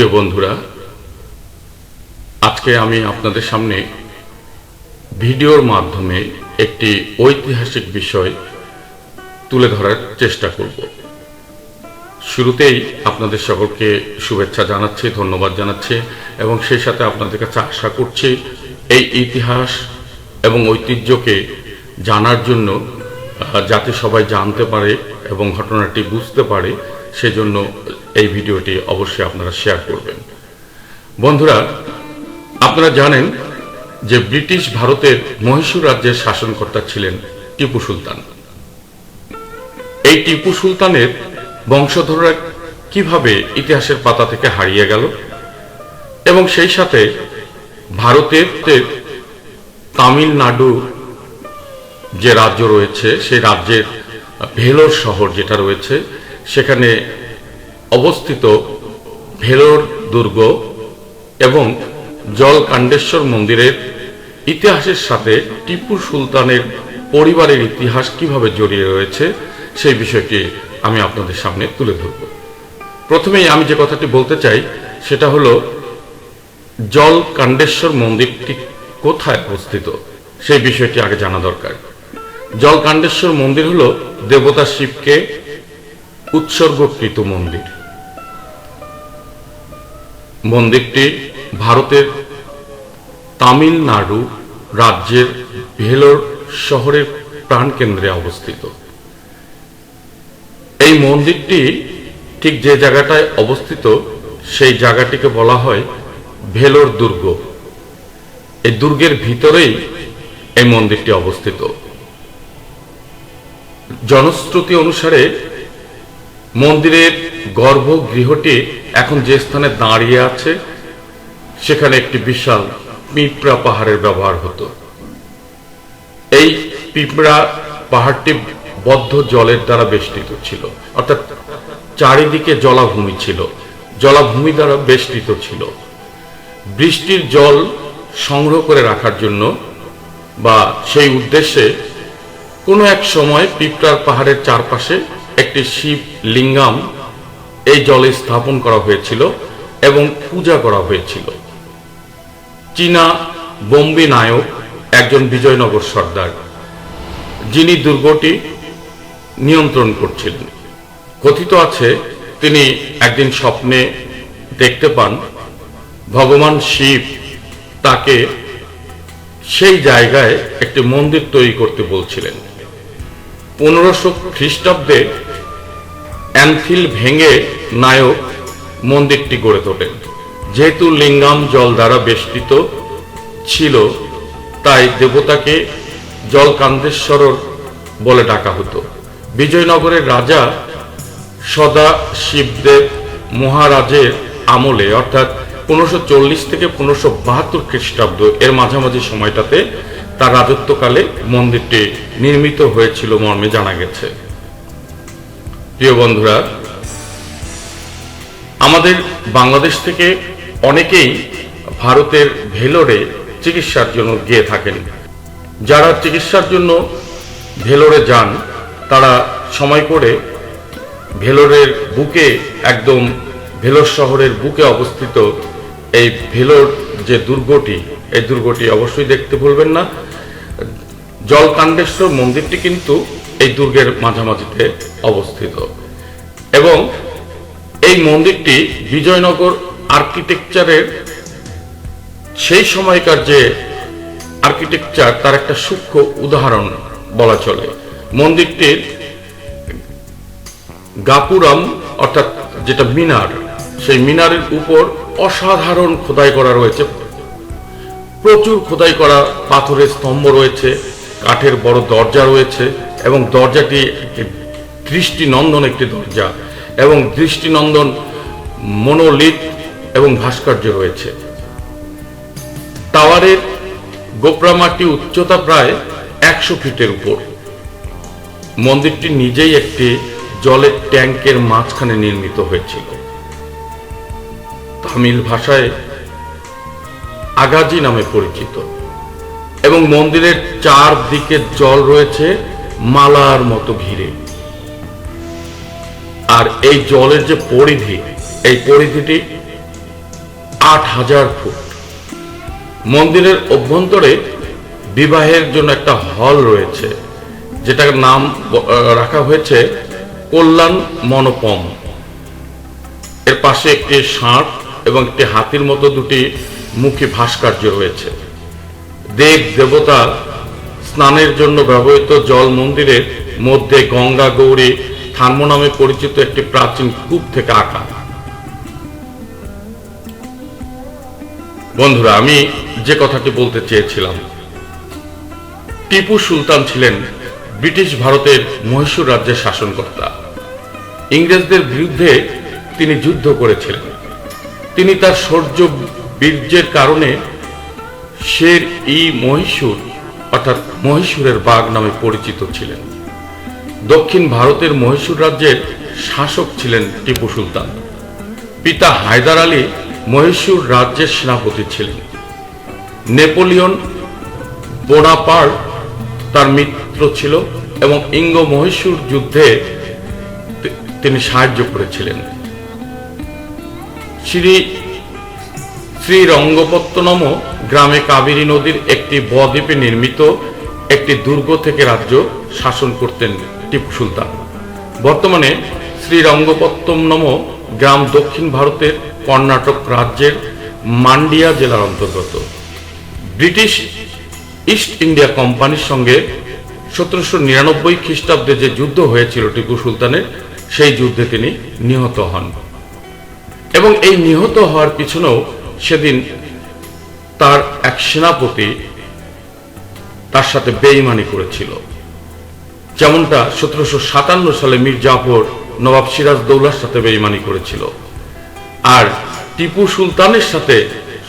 প্রিয় বন্ধুরা, আজকে আমি আপনাদের সামনে ভিডিওর মাধ্যমে একটি ঐতিহাসিক বিষয় তুলে ধরার চেষ্টা করব। শুরুতেই আপনাদের সকলকে শুভেচ্ছা জানাচ্ছি, ধন্যবাদ জানাচ্ছি, এবং সেই সাথে আপনাদের কাছে আশা করছি এই ইতিহাস এবং ঐতিহ্যকে জানার জন্য যাতে সবাই জানতে পারে এবং ঘটনাটি বুঝতে পারে, সেজন্য এই ভিডিওটি অবশ্যই আপনারা শেয়ার করবেন। বন্ধুরা, আপনারা জানেন যে ব্রিটিশ ভারতের মহীশূর রাজ্যের শাসনকর্তা ছিলেন টিপু সুলতান। এই টিপু সুলতানের বংশধররা কীভাবে ইতিহাসের পাতা থেকে হারিয়ে গেল এবং সেই সাথে ভারতের তামিলনাড়ু যে রাজ্য রয়েছে, সেই রাজ্যের ভেলোর শহর যেটা রয়েছে, সেখানে অবস্থিত ভেলোর দুর্গ এবং জলকাণ্ডেশ্বর মন্দিরের ইতিহাসের সাথে টিপু সুলতানের পরিবারের ইতিহাস কীভাবে জড়িয়ে রয়েছে, সেই বিষয়টি আমি আপনাদের সামনে তুলে ধরব। প্রথমেই আমি যে কথাটি বলতে চাই, সেটা হলো, জলকাণ্ডেশ্বর মন্দিরটি কোথায় অবস্থিত, সেই বিষয়টি আগে জানা দরকার। জলকাণ্ডেশ্বর মন্দির হলো দেবতা শিবকে উৎসর্গকৃত মন্দির। মন্দিরটি ভারতের তামিলনাড়ু রাজ্যের ভেলোর শহরের প্রাণকেন্দ্রে অবস্থিত। এই মন্দিরটি ঠিক যে জায়গাটায় অবস্থিত, সেই জায়গাটিকে বলা হয় ভেলোর দুর্গ। এই দুর্গের ভিতরেই এই মন্দিরটি অবস্থিত। জনশ্রুতি অনুসারে মন্দিরের গর্ভগৃহটি এখন যে স্থানে দাঁড়িয়ে আছে, সেখানে একটি বিশাল পিঁপড়া পাহাড়ের ব্যবহার হতো। এই পিঁপড়া পাহাড়টি বদ্ধ জলের দ্বারা বেষ্টিত ছিল, অর্থাৎ চারিদিকে জলাভূমি ছিল, জলাভূমি দ্বারা বেষ্টিত ছিল। বৃষ্টির জল সংগ্রহ করে রাখার জন্য বা সেই উদ্দেশ্যে কোনো এক সময় পিঁপড়ার পাহাড়ের চারপাশে একটি শিব লিঙ্গাম এই জলে স্থাপন করা হয়েছিল এবং পূজা করা হয়েছিল। চীনা বোম্বে নায়ক একজন বিজয়নগর সর্দার, যিনি দুর্গটি নিয়ন্ত্রণ করছিলেন। কথিত আছে, তিনি একদিন স্বপ্নে দেখতে পান, ভগবান শিব তাকে সেই জায়গায় একটি মন্দির তৈরি করতে বলছিলেন। পনেরোশো খ্রিস্টাব্দে অ্যানফিল ভেঙে নায়ক মন্দিরটি গড়ে তোলেন যেহেতু লিঙ্গাম জল দ্বারা বেষ্টিত ছিল, তাই দেবতাকে জলকান্দেশ্বর বলে ডাকা হতো। বিজয়নগরের রাজা সদা শিবদেব মহারাজের আমলে, অর্থাৎ পনেরোশো চল্লিশ থেকে পনেরোশো বাহাত্তর খ্রিস্টাব্দ এর মাঝামাঝি সময়টাতে তার রাজত্বকালে মন্দিরটি নির্মিত হয়েছিল মর্মে জানা গেছে। প্রিয় বন্ধুরা, আমাদের বাংলাদেশ থেকে অনেকেই ভারতের ভেলোরে চিকিৎসার জন্য গিয়ে থাকেন। যারা চিকিৎসার জন্য ভেলোরে যান, তারা সময় করে ভেলোরের বুকে, একদম ভেলোর শহরের বুকে অবস্থিত এই ভেলোর যে দুর্গটি, এই দুর্গটি অবশ্যই দেখতে ভুলবেন না। জলকাণ্ডেশ্বর মন্দিরটি কিন্তু এই দুর্গের মাঝামাঝিতে অবস্থিত। এবং এই মন্দিরটি বিজয়নগর আর্কিটেকচারের সেই সময়কার যে আর্কিটেকচার, তার একটা সূক্ষ্ম উদাহরণ বলা চলে। মন্দিরটির গাপুরাম, অর্থাৎ যেটা মিনার, সেই মিনারের উপর অসাধারণ খোদাই করা রয়েছে। প্রচুর খোদাই করা পাথরের স্তম্ভ রয়েছে। কাঠের বড় দরজা রয়েছে এবং দরজাটি দৃষ্টিনন্দন একটি দরজা এবং দৃষ্টিনন্দন মনোলিথ এবং ভাস্কর্য রয়েছে। টাওয়ারের গোপরামাটি উচ্চতা প্রায় একশো ফিটের উপর। মন্দিরটি নিজেই একটি জলের ট্যাঙ্কের মাঝখানে নির্মিত হয়েছিল। তামিল ভাষায় আগাজি নামে পরিচিত। এবং মন্দিরের চারদিকে জল রয়েছে মালার মতো ঘিরে। আর এই জলের যে পরিধি, এই পরিধিটি আট হাজার ফুট। মন্দিরের অভ্যন্তরে বিবাহের জন্য একটা হল রয়েছে, যেটার নাম রাখা হয়েছে কল্যাণ মনোপম। এর পাশে একটি ষাঁড় এবং একটি হাতির মতো দুটি মুখী ভাস্কর্য রয়েছে। দেব দেবতা স্নানের জন্য ব্যবহৃত জল মন্দিরের মধ্যে গঙ্গা, গৌরী থার্ম নামে পরিচিত একটি প্রাচীন কূপ থেকে আঁকা। বন্ধুরা, আমি যে কথাটি বলতে চেয়েছিলাম, টিপু সুলতান ছিলেন ব্রিটিশ ভারতের মহীশূর রাজ্যের শাসনকর্তা। ইংরেজদের বিরুদ্ধে তিনি যুদ্ধ করেছিলেন। তিনি তার শৌর্য বীর্যের কারণে শের ই মহীশূর, অর্থাৎ মহীশূরের বাঘ নামে পরিচিত ছিলেন। দক্ষিণ ভারতের মহীশূর রাজ্যের শাসক ছিলেন টিপু সুলতান। পিতা হায়দার আলী মহীশূর রাজ্যের সেনাপতি ছিলেন। নেপোলিয়ন বোনাপার্ট তার মিত্র ছিল এবং ইঙ্গ মহীশূর যুদ্ধে তিনি সাহায্য করেছিলেন। শ্রী, শ্রীরঙ্গপত্তনম গ্রামে কাবেরী নদীর একটি বদ্বীপে নির্মিত একটি দুর্গ থেকে রাজ্য শাসন করতেন টিপু সুলতান। বর্তমানে শ্রীরঙ্গপত্তনম গ্রাম দক্ষিণ ভারতের কর্ণাটক রাজ্যের মান্ডিয়া জেলার অন্তর্গত। ব্রিটিশ ইস্ট ইন্ডিয়া কোম্পানির সঙ্গে সতেরোশো নিরানব্বই খ্রিস্টাব্দে যে যুদ্ধ হয়েছিল টিপু সুলতানের, সেই যুদ্ধে তিনি নিহত হন। এবং এই নিহত হওয়ার পিছনেও সেদিন তার এক সেনাপতি তার সাথে বেইমানি করেছিল। যেমনটা সতেরোশো সাতান্ন সালে মীর জাফর নবাব সিরাজ দৌলার সাথে বেইমানি করেছিল। আর টিপু সুলতানের সাথে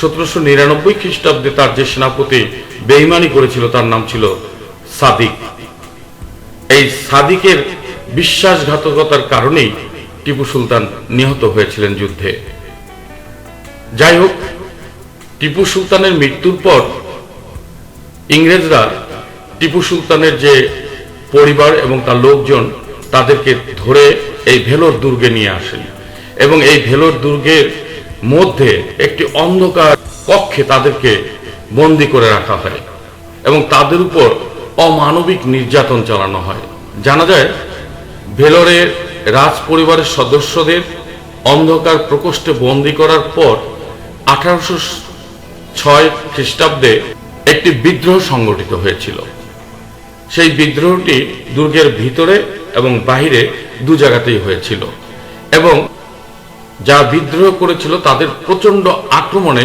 সতেরোশো নিরানব্বই খ্রিস্টাব্দে তার যে সেনাপতি বেইমানি করেছিল, তার নাম ছিল সাদিক। এই সাদিকের বিশ্বাসঘাতকতার কারণেই টিপু সুলতান নিহত হয়েছিলেন যুদ্ধে। যাই হোক টিপু সুলতানের মৃত্যুর পর ইংরেজরা টিপু সুলতানের যে পরিবার এবং তার লোকজন তাদেরকে ধরে এই ভেলোর দুর্গে নিয়ে আসেন এবং এই ভেলোর দুর্গের মধ্যে একটি অন্ধকার কক্ষে তাদেরকে বন্দি করে রাখা হয় এবং তাদের উপর অমানবিক নির্যাতন চালানো হয়। জানা যায় ভেলোরের রাজ পরিবারের সদস্যদের অন্ধকার প্রকোষ্ঠে বন্দি করার পর আঠারোশো ছয় খ্রিস্টাব্দে একটি বিদ্রোহ সংগঠিত হয়েছিল। সেই বিদ্রোহটি দুর্গের ভিতরে এবং বাহিরে দু জায়গাতেই হয়েছিল এবং যা বিদ্রোহ করেছিল তাদের প্রচণ্ড আক্রমণে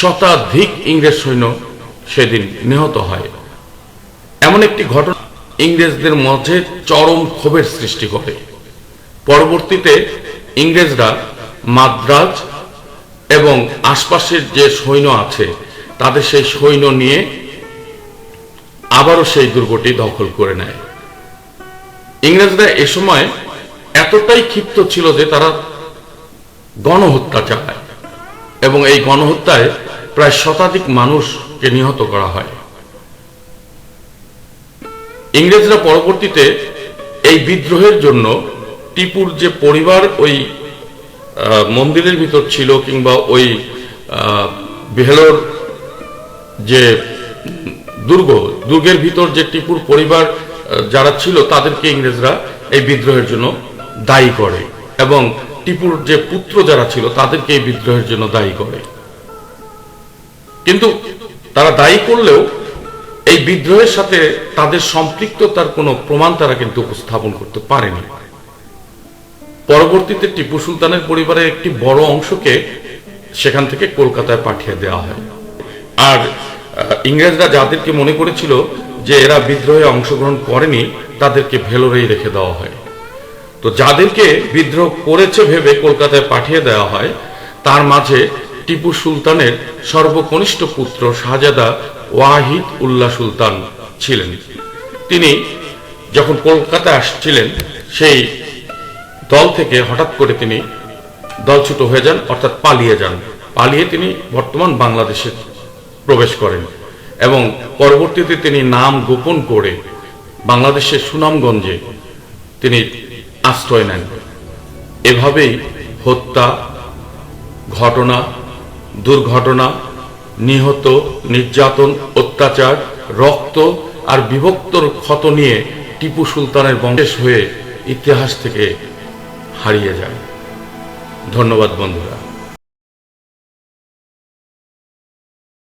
শতাধিক ইংরেজ সৈন্য সেদিন নিহত হয়। এমন একটি ঘটনা ইংরেজদের মধ্যে চরম ক্ষোভের সৃষ্টি করে। পরবর্তীতে ইংরেজরা মাদ্রাজ এবং আশপাশের যে সৈন্য আছে, তাদের সেই সৈন্য নিয়ে আবারও সেই দুর্গটি দখল করে নেয়। ইংরেজরা এ সময় এতটাই ক্ষিপ্ত ছিল যে তারা গণহত্যা চালায় এবং এই গণহত্যায় প্রায় শতাধিক মানুষকে নিহত করা হয়। ইংরেজরা পরবর্তীতে এই বিদ্রোহের জন্য টিপুর যে পরিবার, ওই মন্দিরের ভিতর ছিল কিংবা ওই আহ, ভেলোর যে দুর্গ দুর্গের ভিতর যে টিপুর পরিবার যারা ছিল তাদেরকে ইংরেজরা এই বিদ্রোহের জন্য দায়ী করে এবং টিপুর যে পুত্র যারা ছিল তাদেরকে এই বিদ্রোহের জন্য দায়ী করে। কিন্তু তারা দায়ী করলেও এই বিদ্রোহের সাথে তাদের সম্পৃক্ততার কোনো প্রমাণ তারা কিন্তু উপস্থাপন করতে পারেনি। পরবর্তীতে টিপু সুলতানের পরিবারের একটি বড় অংশকে সেখান থেকে কলকাতায় পাঠিয়ে দেওয়া হয়। আর ইংরেজরা যাদেরকে মনে করেছিল যে এরা বিদ্রোহে অংশগ্রহণ করেনি, তাদেরকে ভেলোরেই রেখে দেওয়া হয়। তো যাদেরকে বিদ্রোহ করেছে ভেবে কলকাতায় পাঠিয়ে দেওয়া হয়, তার মাঝে টিপু সুলতানের সর্বকনিষ্ঠ পুত্র শাহজাদা ওয়াহিদ উল্লাহ সুলতান ছিলেন। তিনি যখন কলকাতায় আসছিলেন, সেই দল থেকে হঠাৎ করে তিনি দলছুট হয়ে যান, অর্থাৎ পালিয়ে যান। পালিয়ে তিনি বর্তমান বাংলাদেশে প্রবেশ করেন এবং পরবর্তীতে তিনি নাম গোপন করে বাংলাদেশের সুনামগঞ্জে তিনি আশ্রয় নেন। এভাবেই হত্যা, ঘটনা, দুর্ঘটনা, নিহত, নির্যাতন, অত্যাচার, রক্ত আর বিভক্তর ক্ষত নিয়ে টিপু সুলতানের বংশেষ হয়ে ইতিহাস থেকে হারিয়ে যায়। ধন্যবাদ বন্ধুরা।